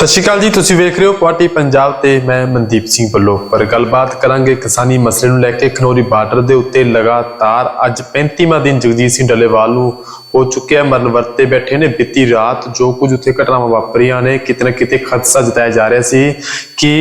ਸਤਿ ਸ਼੍ਰੀ ਅਕਾਲ ਜੀ, ਤੁਸੀਂ ਵੇਖ ਰਹੇ ਹੋ ਪਾਰਟੀ ਪੰਜਾਬ ਤੇ ਮੈਂ ਮਨਦੀਪ ਸਿੰਘ ਬੱਲੋ ਪਰ ਗੱਲਬਾਤ ਕਰਾਂਗੇ ਕਿਸਾਨੀ ਮਸਲੇ ਨੂੰ ਲੈ ਕੇ। ਖਨੌਰੀ ਬਾਰਡਰ ਦੇ ਉੱਤੇ ਲਗਾਤਾਰ ਅੱਜ 35ਵਾਂ ਦਿਨ ਜਗਜੀਤ ਸਿੰਘ ਡੱਲੇਵਾਲ ਨੂੰ ਹੋ ਚੁੱਕਿਆ ਮਰਨ ਵਰਤੇ ਬੈਠੇ ਨੇ। ਬੀਤੀ ਰਾਤ ਜੋ ਕੁਝ ਉੱਥੇ ਘਟਨਾਵਾਂ ਵਾਪਰੀਆਂ ਨੇ, ਕਿਤੇ ਨਾ ਕਿਤੇ ਖਦਸ਼ਾ ਜਤਾਇਆ ਜਾ ਰਿਹਾ ਸੀ ਕਿ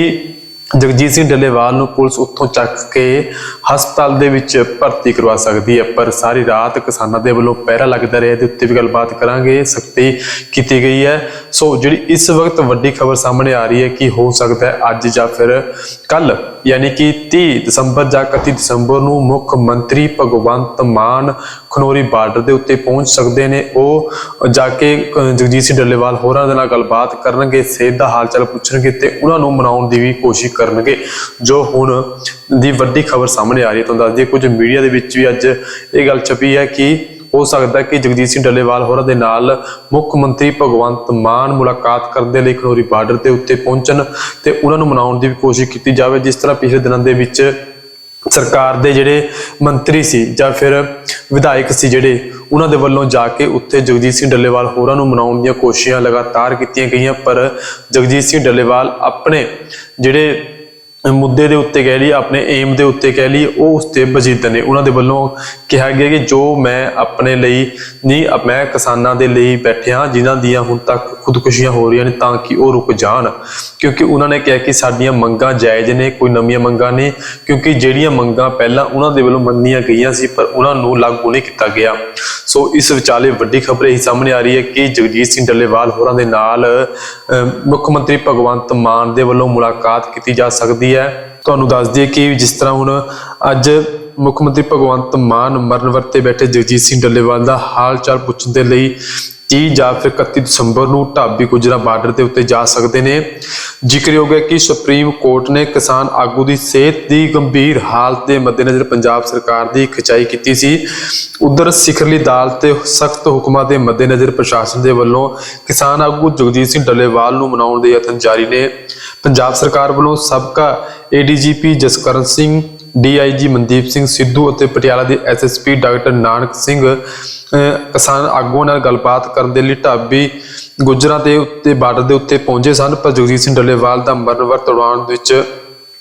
ਜਗਜੀਤ ਸਿੰਘ ਡੱਲੇਵਾਲ ਨੂੰ ਪੁਲਿਸ ਉੱਥੋਂ ਚੱਕ ਕੇ ਹਸਪਤਾਲ ਦੇ ਵਿੱਚ ਭਰਤੀ ਕਰਵਾ ਸਕਦੀ ਹੈ, ਪਰ ਸਾਰੀ ਰਾਤ ਕਿਸਾਨਾਂ ਦੇ ਵੱਲੋਂ ਪਹਿਰਾ ਲੱਗਦਾ ਰਿਹਾ। ਤੇ ਉੱਤੇ ਵੀ ਗੱਲਬਾਤ ਕਰਾਂਗੇ। ਸਖਤੀ ਕੀਤੀ ਗਈ ਹੈ। ਸੋ ਜਿਹੜੀ ਇਸ ਵਕਤ ਵੱਡੀ ਖਬਰ ਸਾਹਮਣੇ ਆ ਰਹੀ ਹੈ ਕਿ ਹੋ ਸਕਦਾ ਹੈ ਅੱਜ ਜਾਂ ਫਿਰ ਕੱਲ ਯਾਨੀ ਕਿ 30 ਦਸੰਬਰ ਜਾਂ 31 ਦਸੰਬਰ ਨੂੰ ਮੁੱਖ ਮੰਤਰੀ ਭਗਵੰਤ ਮਾਨ ਖਨੌਰੀ ਬਾਰਡਰ ਦੇ ਉੱਤੇ ਪਹੁੰਚ ਸਕਦੇ ਨੇ। ਉਹ ਜਾ ਕੇ ਜਗਜੀਤ ਸਿੰਘ ਡੱਲੇਵਾਲ ਹੋਰਾਂ ਦੇ ਨਾਲ ਗੱਲਬਾਤ ਕਰਨਗੇ, ਸਿਹਤ ਦਾ ਹਾਲ ਚਾਲ ਪੁੱਛਣਗੇ ਤੇ ਉਹਨਾਂ ਨੂੰ ਮਨਾਉਣ ਦੀ ਵੀ ਕੋਸ਼ਿਸ਼ ਕਰਨਗੇ। ਜੋ ਹੁਣ ਦੀ ਵੱਡੀ ਖਬਰ ਸਾਹਮਣੇ ਆ ਰਹੀ ਹੈ, ਤੁਹਾਨੂੰ ਦੱਸ ਦਈਏ, ਕੁਝ ਮੀਡੀਆ ਦੇ ਵਿੱਚ ਵੀ ਅੱਜ ਇਹ ਗੱਲ ਛਪੀ ਹੈ ਕਿ ਹੋ ਸਕਦਾ ਕਿ ਜਗਜੀਤ ਸਿੰਘ ਡੱਲੇਵਾਲ ਹੋਰਾਂ ਦੇ ਨਾਲ ਮੁੱਖ ਮੰਤਰੀ ਭਗਵੰਤ ਮਾਨ ਮੁਲਾਕਾਤ ਕਰਨ ਦੇ ਲਈ ਖਨੌਰੀ ਬਾਰਡਰ ਦੇ ਉੱਤੇ ਪਹੁੰਚਣ ਤੇ ਉਹਨਾਂ ਨੂੰ ਮਨਾਉਣ ਦੀ ਵੀ ਕੋਸ਼ਿਸ਼ ਕੀਤੀ ਜਾਵੇ, ਜਿਸ ਤਰ੍ਹਾਂ ਪਿਛਲੇ ਦਿਨਾਂ ਦੇ ਵਿੱਚ ਸਰਕਾਰ ਦੇ ਜਿਹੜੇ ਮੰਤਰੀ ਸੀ ਜਾਂ ਫਿਰ ਵਿਧਾਇਕ ਸੀ ਜਿਹੜੇ, ਉਹਨਾਂ ਦੇ ਵੱਲੋਂ ਜਾ ਕੇ ਉੱਥੇ ਜਗਜੀਤ ਸਿੰਘ ਡੱਲੇਵਾਲ ਹੋਰਾਂ ਨੂੰ ਮਨਾਉਣ ਦੀਆਂ ਕੋਸ਼ਿਸ਼ਾਂ ਲਗਾਤਾਰ ਕੀਤੀਆਂ ਗਈਆਂ, ਪਰ ਜਗਜੀਤ ਸਿੰਘ ਡੱਲੇਵਾਲ ਆਪਣੇ ਜਿਹੜੇ ਮੁੱਦੇ ਦੇ ਉੱਤੇ ਕਹਿ ਲਈ ਆਪਣੇ ਏਮ ਦੇ ਉੱਤੇ ਕਹਿ ਲਈ ਉਹ ਉਸ ਤੇ ਬਜੀਦ ਨੇ ਉਹਨਾਂ ਦੇ ਵੱਲੋਂ ਕਿਹਾ ਗਿਆ ਕਿ ਜੋ ਮੈਂ ਆਪਣੇ ਲਈ ਨਹੀਂ ਮੈਂ ਕਿਸਾਨਾਂ ਦੇ ਲਈ ਬੈਠਿਆ, ਜਿਨ੍ਹਾਂ ਦੀਆਂ ਹੁਣ ਤੱਕ ਖੁਦਕੁਸ਼ੀਆਂ ਹੋ ਰਹੀਆਂ ਨੇ ਤਾਂ ਕਿ ਉਹ ਰੁਕ ਜਾਣ। ਕਿਉਂਕਿ ਉਹਨਾਂ ਨੇ ਕਿਹਾ ਕਿ ਸਾਡੀਆਂ ਮੰਗਾਂ ਜਾਇਜ਼ ਨੇ, ਕੋਈ ਨਵੀਆਂ ਮੰਗਾਂ ਨੇ ਕਿਉਂਕਿ ਜਿਹੜੀਆਂ ਮੰਗਾਂ ਪਹਿਲਾਂ ਉਹਨਾਂ ਦੇ ਵੱਲੋਂ ਮੰਨੀਆਂ ਗਈਆਂ ਸੀ, ਪਰ ਉਹਨਾਂ ਨੂੰ ਲਾਗੂ ਨਹੀਂ ਕੀਤਾ ਗਿਆ। ਸੋ ਇਸ ਵਿਚਾਲੇ ਵੱਡੀ ਖਬਰ ਇਹ ਸਾਹਮਣੇ ਆ ਰਹੀ ਹੈ ਕਿ ਜਗਜੀਤ ਸਿੰਘ ਡੱਲੇਵਾਲ ਹੋਰਾਂ ਦੇ ਨਾਲ ਮੁੱਖ ਮੰਤਰੀ ਭਗਵੰਤ ਮਾਨ ਦੇ ਵੱਲੋਂ ਮੁਲਾਕਾਤ ਕੀਤੀ ਜਾ ਸਕਦੀ ਹੈ। ਤੁਹਾਨੂੰ ਦੱਸ ਦਈਏ ਕਿ ਜਿਸ ਤਰ੍ਹਾਂ ਹੁਣ ਅੱਜ ਮੁੱਖ ਮੰਤਰੀ ਭਗਵੰਤ ਮਾਨ ਮਰਨ ਵਰਤੇ ਬੈਠੇ ਜਗਜੀਤ ਸਿੰਘ ਡੱਲੇਵਾਲ ਦਾ ਹਾਲ ਚਾਲ ਪੁੱਛਣ ਦੇ ਲਈ 30 ਜਾਂ ਫਿਰ 31 ਦਸੰਬਰ ਨੂੰ ਢਾਬੀ ਗੁਜਰਾ ਬਾਰਡਰ ਦੇ ਉੱਤੇ ਜਾ ਸਕਦੇ ਨੇ। ਜ਼ਿਕਰਯੋਗ ਹੈ ਕਿ ਸੁਪਰੀਮ ਕੋਰਟ ਨੇ ਕਿਸਾਨ ਆਗੂ ਦੀ ਸਿਹਤ ਦੀ ਗੰਭੀਰ ਹਾਲਤ ਦੇ ਮੱਦੇਨਜ਼ਰ ਪੰਜਾਬ ਸਰਕਾਰ ਦੀ ਖਿਚਾਈ ਕੀਤੀ ਸੀ। ਉਧਰ ਸਿਖਰਲੀ ਅਦਾਲਤ ਤੇ ਸਖਤ ਹੁਕਮਾਂ ਦੇ ਮੱਦੇਨਜ਼ਰ ਪ੍ਰਸ਼ਾਸਨ ਦੇ ਵੱਲੋਂ ਕਿਸਾਨ ਆਗੂ ਜਗਜੀਤ ਸਿੰਘ ਡੱਲੇਵਾਲ ਨੂੰ ਮਨਾਉਣ ਦੇ ਯਤਨ ਜਾਰੀ ਨੇ। ਪੰਜਾਬ ਸਰਕਾਰ ਵੱਲੋਂ ਸਾਬਕਾ ਏਡੀਜੀਪੀ ਜਸਕਰਨ ਸਿੰਘ ਡੀਆਈਜੀ ਮਨਦੀਪ ਸਿੰਘ ਸਿੱਧੂ ਅਤੇ ਪਟਿਆਲਾ ਦੇ ਐਸਐਸਪੀ ਡਾਕਟਰ ਨਾਨਕ ਸਿੰਘ ਕਿਸਾਨ ਆਗੂਆਂ ਨਾਲ ਗੱਲਬਾਤ ਕਰਨ ਦੇ ਲਈ ਢਾਬੀ ਗੁਜਰਾਂ ਦੇ ਉੱਤੇ ਬਾਰਡਰ ਦੇ ਉੱਤੇ ਪਹੁੰਚੇ ਸਨ, ਪਰ ਜਗਜੀਤ ਸਿੰਘ ਡੱਲੇਵਾਲ ਦਾ ਮਰਨ ਵਰਤ ਦੌਰਾਨ ਵਿੱਚ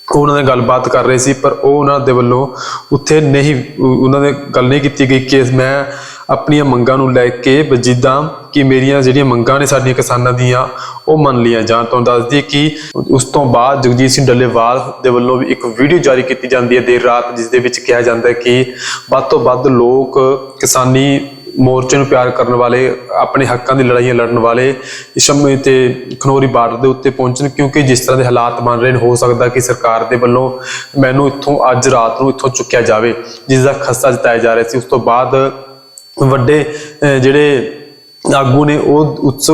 ਉਹ ਉਹਨਾਂ ਨਾਲ ਗੱਲਬਾਤ ਕਰ ਰਹੇ ਸੀ, ਪਰ ਉਹ ਉਹਨਾਂ ਦੇ ਵੱਲੋਂ ਉੱਥੇ ਨਹੀਂ, ਉਹਨਾਂ ਨੇ ਗੱਲ ਨਹੀਂ ਕੀਤੀ ਗਈ ਕਿ ਮੈਂ ਆਪਣੀਆਂ ਮੰਗਾਂ ਨੂੰ ਲੈ ਕੇ ਵਜੀਦਾਂ ਕਿ ਮੇਰੀਆਂ ਜਿਹੜੀਆਂ ਮੰਗਾਂ ਨੇ ਸਾਡੀਆਂ ਕਿਸਾਨਾਂ ਦੀਆਂ, ਉਹ ਮੰਨ ਲੀਆਂ ਜਾਣ। ਤੋਂ ਦੱਸਦੀ ਕਿ ਉਸ ਤੋਂ ਬਾਅਦ ਜਗਜੀਤ ਸਿੰਘ ਡੱਲੇਵਾਲ ਦੇ ਵੱਲੋਂ ਵੀ ਇੱਕ ਵੀਡੀਓ ਜਾਰੀ ਕੀਤੀ ਜਾਂਦੀ ਹੈ ਦੇਰ ਰਾਤ, ਜਿਸ ਦੇ ਵਿੱਚ ਕਿਹਾ ਜਾਂਦਾ ਹੈ ਕਿ ਵੱਧ ਤੋਂ ਵੱਧ ਲੋਕ ਕਿਸਾਨੀ ਮੋਰਚੇ ਨੂੰ ਪਿਆਰ ਕਰਨ ਵਾਲੇ ਆਪਣੇ ਹੱਕਾਂ ਦੀ ਲੜਾਈਆਂ ਲੜਨ ਵਾਲੇ ਇਸ ਤੇ ਖਨੋਰੀ ਬਾਰਡਰ ਦੇ ਉੱਤੇ ਪਹੁੰਚਣ ਕਿਉਂਕਿ ਜਿਸ ਤਰ੍ਹਾਂ ਦੇ ਹਾਲਾਤ ਬਣ ਰਹੇ ਨੇ ਹੋ ਸਕਦਾ ਕਿ ਸਰਕਾਰ ਦੇ ਵੱਲੋਂ ਮੈਨੂੰ ਇੱਥੋਂ ਅੱਜ ਰਾਤ ਨੂੰ ਇੱਥੋਂ ਚੁੱਕਿਆ ਜਾਵੇ ਜਿਸ ਦਾ ਖਸਤਾ ਜਤਾਇਆ ਜਾ ਰਿਹਾ ਸੀ। ਉਸ ਤੋਂ ਬਾਅਦ ਵੱਡੇ ਅਹ, ਜਿਹੜੇ ਆਗੂ ਨੇ ਉਹ ਉਸ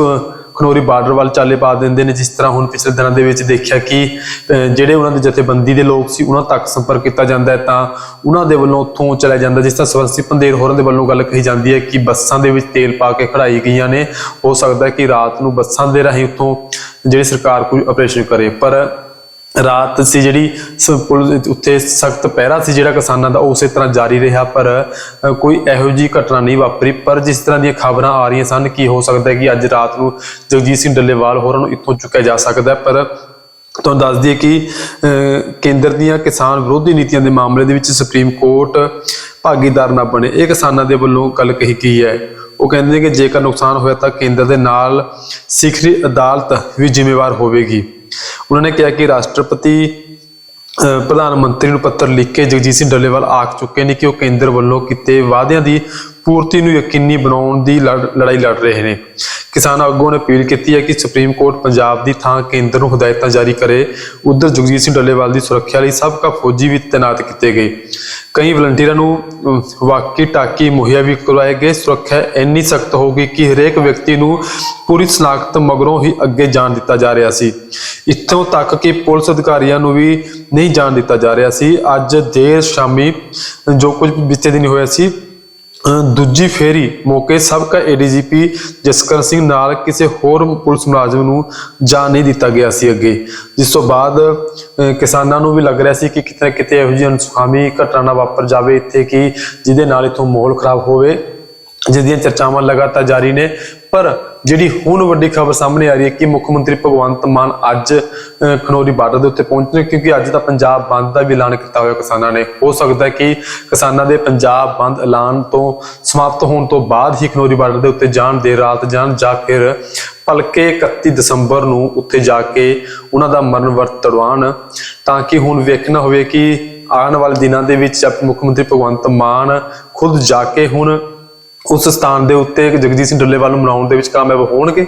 ਖਨੌਰੀ ਬਾਰਡਰ ਵੱਲ ਚਾਲੇ ਪਾ ਦਿੰਦੇ ਨੇ, ਜਿਸ ਤਰ੍ਹਾਂ ਹੁਣ ਪਿਛਲੇ ਦਿਨਾਂ ਦੇ ਵਿੱਚ ਦੇਖਿਆ ਕਿ ਜਿਹੜੇ ਉਹਨਾਂ ਦੇ ਜਥੇਬੰਦੀ ਦੇ ਲੋਕ ਸੀ, ਉਹਨਾਂ ਤੱਕ ਸੰਪਰਕ ਕੀਤਾ ਜਾਂਦਾ ਹੈ, ਤਾਂ ਉਹਨਾਂ ਦੇ ਵੱਲੋਂ ਉੱਥੋਂ ਚਲਿਆ ਜਾਂਦਾ, ਜਿਸ ਤਰ੍ਹਾਂ ਸਵਰਸੀ ਪੰਦੇਰ ਹੋਰਾਂ ਦੇ ਵੱਲੋਂ ਗੱਲ ਕਹੀ ਜਾਂਦੀ ਹੈ ਕਿ ਬੱਸਾਂ ਦੇ ਵਿੱਚ ਤੇਲ ਪਾ ਕੇ ਖੜਾਈ ਗਈਆਂ ਨੇ। ਹੋ ਸਕਦਾ ਕਿ ਰਾਤ ਨੂੰ ਬੱਸਾਂ ਦੇ ਰਾਹੀਂ ਉੱਥੋਂ ਜਿਹੜੀ ਸਰਕਾਰ ਕੋਈ ਆਪਰੇਸ਼ਨ ਕਰੇ, ਪਰ ਰਾਤ ਸੀ ਜਿਹੜੀ ਸ- ਪੁਲਿਸ ਉੱਥੇ ਸਖਤ ਪਹਿਰਾ ਸੀ ਜਿਹੜਾ ਕਿਸਾਨਾਂ ਦਾ, ਉਹ ਉਸੇ ਤਰ੍ਹਾਂ ਜਾਰੀ ਰਿਹਾ, ਪਰ ਕੋਈ ਇਹੋ ਜਿਹੀ ਘਟਨਾ ਨਹੀਂ ਵਾਪਰੀ। ਪਰ ਜਿਸ ਤਰ੍ਹਾਂ ਦੀਆਂ ਖਬਰਾਂ ਆ ਰਹੀਆਂ ਸਨ, ਕਿ ਹੋ ਸਕਦਾ ਹੈ ਕਿ ਅੱਜ ਰਾਤ ਨੂੰ ਜਗਜੀਤ ਸਿੰਘ ਡੱਲੇਵਾਲ ਹੋਰਾਂ ਨੂੰ ਇੱਥੋਂ ਚੁੱਕਿਆ ਜਾ ਸਕਦਾ ਪਰ ਤੁਹਾਨੂੰ ਦੱਸ ਦਈਏ ਕਿ ਕੇਂਦਰ ਦੀਆਂ ਕਿਸਾਨ ਵਿਰੋਧੀ ਨੀਤੀਆਂ ਦੇ ਮਾਮਲੇ ਦੇ ਵਿੱਚ ਸੁਪਰੀਮ ਕੋਰਟ ਭਾਗੀਦਾਰ ਨਾ ਬਣੇ। ਇਹ ਕਿਸਾਨਾਂ ਦੇ ਵੱਲੋਂ ਗੱਲ ਕਹੀ ਗਈ ਹੈ। ਉਹ ਕਹਿੰਦੇ ਨੇ ਕਿ ਜੇਕਰ ਨੁਕਸਾਨ ਹੋਇਆ ਤਾਂ ਕੇਂਦਰ ਦੇ ਨਾਲ ਸਿਖਰੀ ਅਦਾਲਤ ਵੀ ਜ਼ਿੰਮੇਵਾਰ ਹੋਵੇਗੀ। ਉਹਨਾਂ ਨੇ ਕਿਹਾ ਕਿ ਰਾਸ਼ਟਰਪਤੀ, ਅਹ, ਪ੍ਰਧਾਨ ਮੰਤਰੀ ਨੂੰ ਪੱਤਰ ਲਿਖ ਕੇ ਜਗਜੀਤ ਸਿੰਘ ਡੱਲੇਵਾਲ ਆਖ ਚੁੱਕੇ ਨੇ ਕਿ ਉਹ ਕੇਂਦਰ ਵੱਲੋਂ ਕੀਤੇ ਵਾਅਦਿਆਂ ਦੀ ਪੂਰਤੀ ਨੂੰ ਯਕੀਨੀ ਬਣਾਉਣ ਦੀ ਲੜ- ਲੜਾਈ ਲੜ ਰਹੇ ਨੇ। ਕਿਸਾਨ ਆਗੂਆਂ ਨੇ ਅਪੀਲ ਕੀਤੀ ਹੈ ਕਿ ਸੁਪਰੀਮ ਕੋਰਟ ਪੰਜਾਬ ਦੀ ਥਾਂ ਕੇਂਦਰ ਨੂੰ ਹਦਾਇਤਾਂ ਜਾਰੀ ਕਰੇ। ਉਧਰ ਜਗਜੀਤ ਸਿੰਘ ਡੱਲੇਵਾਲ ਦੀ ਸੁਰੱਖਿਆ ਲਈ ਸਾਬਕਾ ਫੌਜੀ ਵੀ ਤਾਇਨਾਤ ਕੀਤੇ ਗਏ। ਕਈ ਵਲੰਟੀਅਰਾਂ ਨੂੰ ਵਾਕੀ ਟਾਕੀ ਮੁਹੱਈਆ ਵੀ ਕਰਵਾਏ ਗਏ। ਸੁਰੱਖਿਆ ਇੰਨੀ ਸਖਤ ਹੋ ਗਈ ਕਿ ਹਰੇਕ ਵਿਅਕਤੀ ਨੂੰ ਪੂਰੀ ਸਨਾਖਤ ਮਗਰੋਂ ਹੀ ਅੱਗੇ ਜਾਣ ਦਿੱਤਾ ਜਾ ਰਿਹਾ ਸੀ। ਇੱਥੋਂ ਤੱਕ ਕਿ ਪੁਲਿਸ ਅਧਿਕਾਰੀਆਂ ਨੂੰ ਵੀ ਨਹੀਂ ਜਾਣ ਦਿੱਤਾ ਜਾ ਰਿਹਾ ਸੀ। ਅੱਜ ਦੇਰ ਸ਼ਾਮੀ ਜੋ ਕੁਝ ਬੀਤੇ ਦਿਨ ਹੋਇਆ ਸੀ ਦੂਜੀ ਫੇਰੀ ਮੌਕੇ ਸਾਬਕਾ ਏਡੀਜੀਪੀ ਜਸਕਰ ਸਿੰਘ ਨਾਲ ਕਿਸੇ ਹੋਰ ਪੁਲਿਸ ਮੁਲਾਜ਼ਮ ਨੂੰ ਜਾਣ ਨਹੀਂ ਦਿੱਤਾ ਗਿਆ ਸੀ ਅੱਗੇ। ਜਿਸ ਤੋਂ ਬਾਅਦ ਕਿਸਾਨਾਂ ਨੂੰ ਵੀ ਲੱਗ ਰਿਹਾ ਸੀ ਕਿ ਕਿਤੇ ਨਾ ਕਿਤੇ ਇਹੋ ਜਿਹੀ ਅਨਸੁਖਾਮੀ ਘਟਨਾ ਵਾਪਰ ਜਾਵੇ ਇੱਥੇ ਕਿ ਜਿਹਦੇ ਨਾਲ ਇਥੋਂ ਮਾਹੌਲ ਖਰਾਬ ਹੋਵੇ। ਜਿਸ ਦੀਆਂ ਚਰਚਾਵਾਂ ਲਗਾਤਾਰ ਜਾਰੀ ਨੇ, ਪਰ ਜਿਹੜੀ ਹੁਣ ਵੱਡੀ ਖਬਰ ਸਾਹਮਣੇ ਆ ਰਹੀ ਹੈ ਕਿ ਮੁੱਖ ਮੰਤਰੀ ਭਗਵੰਤ ਮਾਨ ਅੱਜ ਖਨੌਰੀ ਬਾਰਡਰ ਦੇ ਉੱਤੇ ਪਹੁੰਚਣੇ ਕਿਉਂਕਿ ਅੱਜ ਦਾ ਪੰਜਾਬ ਬੰਦ ਦਾ ਵੀ ਐਲਾਨ ਕੀਤਾ ਹੋਇਆ ਕਿਸਾਨਾਂ ਨੇ। ਹੋ ਸਕਦਾ ਹੈ ਕਿ ਕਿਸਾਨਾਂ ਦੇ ਪੰਜਾਬ ਬੰਦ ਐਲਾਨ ਤੋਂ ਸਮਾਪਤ ਹੋਣ ਤੋਂ ਬਾਅਦ ਹੀ ਖਨੌਰੀ ਬਾਰਡਰ ਦੇ ਉੱਤੇ ਜਾਣ ਦੇ ਰਾਤ ਜਾਣ ਜਾਂ ਫਿਰ ਭਲਕੇ 31 ਦਸੰਬਰ ਨੂੰ ਉੱਥੇ ਜਾ ਕੇ ਉਹਨਾਂ ਦਾ ਮਰਨ ਵਰਤ ਤੜਵਾਉਣ ਤਾਂ ਕਿ ਹੁਣ ਵੇਖਣਾ ਹੋਵੇ ਕਿ ਆਉਣ ਵਾਲੇ ਦਿਨਾਂ ਦੇ ਵਿੱਚ ਮੁੱਖ ਮੰਤਰੀ ਭਗਵੰਤ ਮਾਨ ਖੁਦ ਜਾ ਕੇ ਹੁਣ ਉਸ ਸਥਾਨ ਦੇ ਉੱਤੇ ਜਗਜੀਤ ਸਿੰਘ ਡੱਲੇਵਾਲ ਨੂੰ ਮਨਾਉਣ ਦੇ ਵਿੱਚ ਕਾਮਯਾਬ ਹੋਣਗੇ।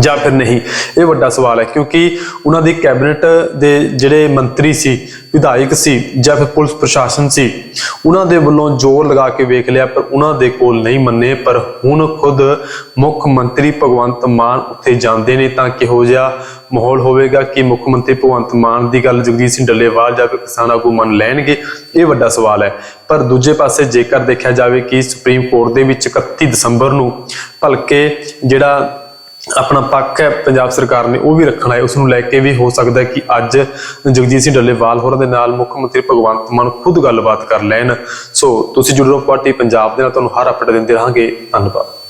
ਜਾਂ ਫਿਰ ਨਹੀਂ? ਇਹ ਵੱਡਾ ਸਵਾਲ ਹੈ ਕਿਉਂਕਿ ਉਹਨਾਂ ਦੀ ਕੈਬਨਿਟ ਦੇ ਜਿਹੜੇ ਮੰਤਰੀ ਸੀ, ਵਿਧਾਇਕ ਸੀ ਜਾਂ ਫਿਰ ਪੁਲਿਸ ਪ੍ਰਸ਼ਾਸਨ ਸੀ, ਉਹਨਾਂ ਦੇ ਵੱਲੋਂ ਜ਼ੋਰ ਲਗਾ ਕੇ ਵੇਖ ਲਿਆ, ਪਰ ਉਹਨਾਂ ਦੇ ਕੋਲ ਨਹੀਂ ਮੰਨੇ, ਪਰ ਹੁਣ ਖੁਦ ਮੁੱਖ ਮੰਤਰੀ ਭਗਵੰਤ ਮਾਨ ਉੱਥੇ ਜਾਂਦੇ ਨੇ ਤਾਂ ਕਿਹੋ ਜਿਹਾ ਮਾਹੌਲ ਹੋਵੇਗਾ? ਕਿ ਮੁੱਖ ਮੰਤਰੀ ਭਗਵੰਤ ਮਾਨ ਦੀ ਗੱਲ ਜਗਜੀਤ ਸਿੰਘ ਡੱਲੇਵਾਲ ਜਾਂ ਫਿਰ ਕਿਸਾਨ ਆਗੂ ਮੰਨ ਲੈਣਗੇ? ਇਹ ਵੱਡਾ ਸਵਾਲ ਹੈ। ਪਰ ਦੂਜੇ ਪਾਸੇ ਜੇਕਰ ਦੇਖਿਆ ਜਾਵੇ ਕਿ ਸੁਪਰੀਮ ਕੋਰਟ ਦੇ ਵਿੱਚ 31 ਦਸੰਬਰ ਨੂੰ ਭਲਕੇ ਜਿਹੜਾ ਆਪਣਾ ਪੱਖ ਹੈ ਪੰਜਾਬ ਸਰਕਾਰ ਨੇ ਉਹ ਵੀ ਰੱਖਣਾ ਹੈ ਉਸ ਨੂੰ ਲੈ ਕੇ ਵੀ ਹੋ ਸਕਦਾ ਹੈ ਕਿ ਅੱਜ ਜਗਜੀਤ ਸਿੰਘ ਡੱਲੇਵਾਲ ਹੋਰਾਂ ਦੇ ਨਾਲ ਮੁੱਖ ਮੰਤਰੀ ਭਗਵੰਤ ਮਾਨ ਖੁਦ ਗੱਲਬਾਤ ਕਰ ਲੈਣ। ਸੋ ਤੁਸੀਂ ਜੁੜੇ ਰਹੋ ਪਾਰਟੀ ਪੰਜਾਬ ਦੇ ਨਾਲ, ਤੁਹਾਨੂੰ ਹਰ ਅਪਡੇਟ ਦਿੰਦੇ ਰਹਾਂਗੇ। ਧੰਨਵਾਦ।